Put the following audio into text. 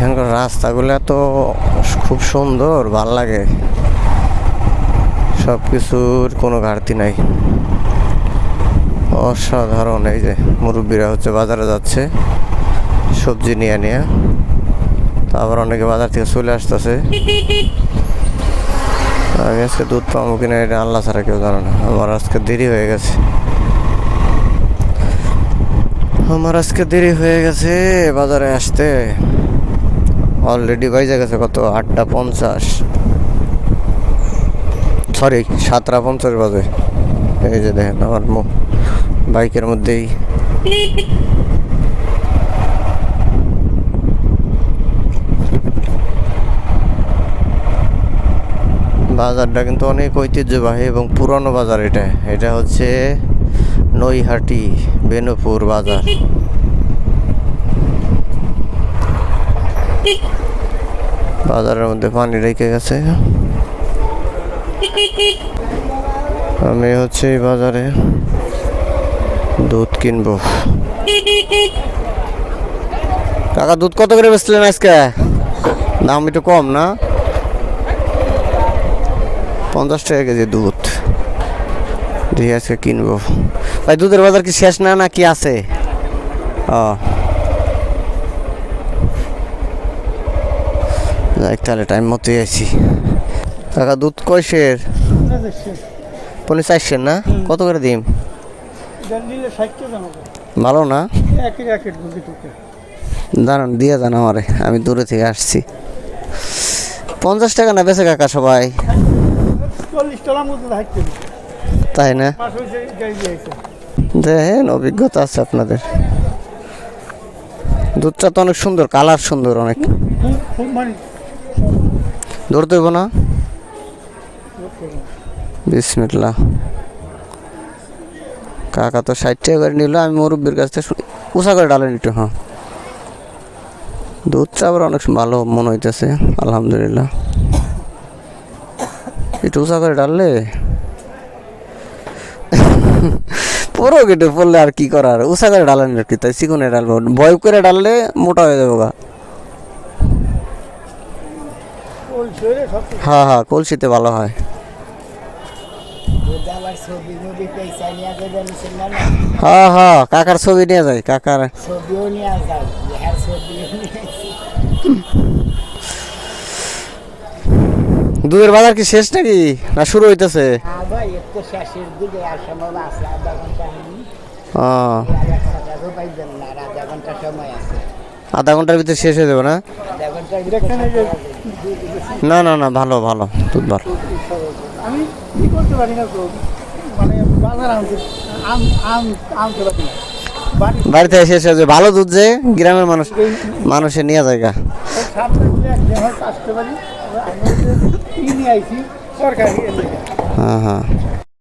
এখানকার রাস্তাগুলো তো খুব সুন্দর, ভালো লাগে। সব কিছুর কোনো ঘাটতি নাই। অসাধারণ এই যে, মুরব্বীরা হচ্ছে বাজারে যাচ্ছে, সবজি নিয়ে নিয়ে। তারপর অনেকে বাজার থেকে চলে আসতেছে। আমি আজকে দুধ পাবো কিনা এটা আল্লাহ ছাড়া কেউ জানে না। আমার আজকে দেরি হয়ে গেছে। আমার আজকে দেরি হয়ে গেছে বাজারে আসতে। অলরেডি বাইজে গেছে কত? আটটা পঞ্চাশ। সরি সাতটা পঞ্চাশ বাজে। এই যে দেখেন আমার বাইকের মধ্যেই। বাজারটা কিন্তু অনেক ঐতিহ্যবাহী এবং পুরনো বাজার এটা। এটা হচ্ছে নৈহাটি, বেনুপুর বাজার। বাজারের মধ্যে পানি রেখে গেছে। আমি হচ্ছে এই বাজারে দুধ কিনবো। কাকা দুধ কত করে বেচলেন আজকে? দাম একটু কম না? পঞ্চাশ টাকা কেজি দুধ। দিয়ে আজকে কিনবো। ভাই দুধের বাজার কি শেষ না না কি আছে? ও যাই তাহলে টাইম মতোই আছি কাকা দুধ কয়সের পনেরো চারশের না? কত করে দিম? ভালো না? দাঁড়ান দিয়ে যান আমারে। আমি দূরে থেকে আসছি। পঞ্চাশ টাকা না বেচে কাকা সবাই? তাই না? দেখেন অভিজ্ঞতা আছে আপনাদের। দুধটা তো অনেক সুন্দর কালার সুন্দর অনেক। ধরতে হইব না? বিসমিল্লা কাকা তো ষাট টাকা করে নিল, আমি মুরব্বীর কাছ থেকে উষা করে ডালেন একটু হ্যাঁ। দুধটা আবার অনেক ভালো মনে হইতেছে, আলহামদুলিল্লাহ। একটু উষা করে ডাললে? পুরো কেটে পড়লে আর কি করার? উষা করে ডালেন আর কি, তাই চিকনে ডালবো বয় করে ডাললে মোটা হয়ে যাব গা। হ্যাঁ হ্যাঁ কলসিতে ভালো হয়। হ্যাঁ হ্যাঁ কাকার ছবি নিয়ে যায় কাকার। দুধের বাজার কি শেষ নাকি? না শুরু হইতেছে? আধা ঘণ্টার ভিতরে শেষ হয়ে যাবে না? না না না ভালো ভালো দুধ ভালো। আমি কি করতে পারি না তো? মানে বাজার আনতে আম আম আনতে পারি না। বাড়িতে এসে এসে যে ভালো দুধ যে গ্রামের মানুষ মানুষে নিয়ে যায় গা। হ্যাঁ হ্যাঁ।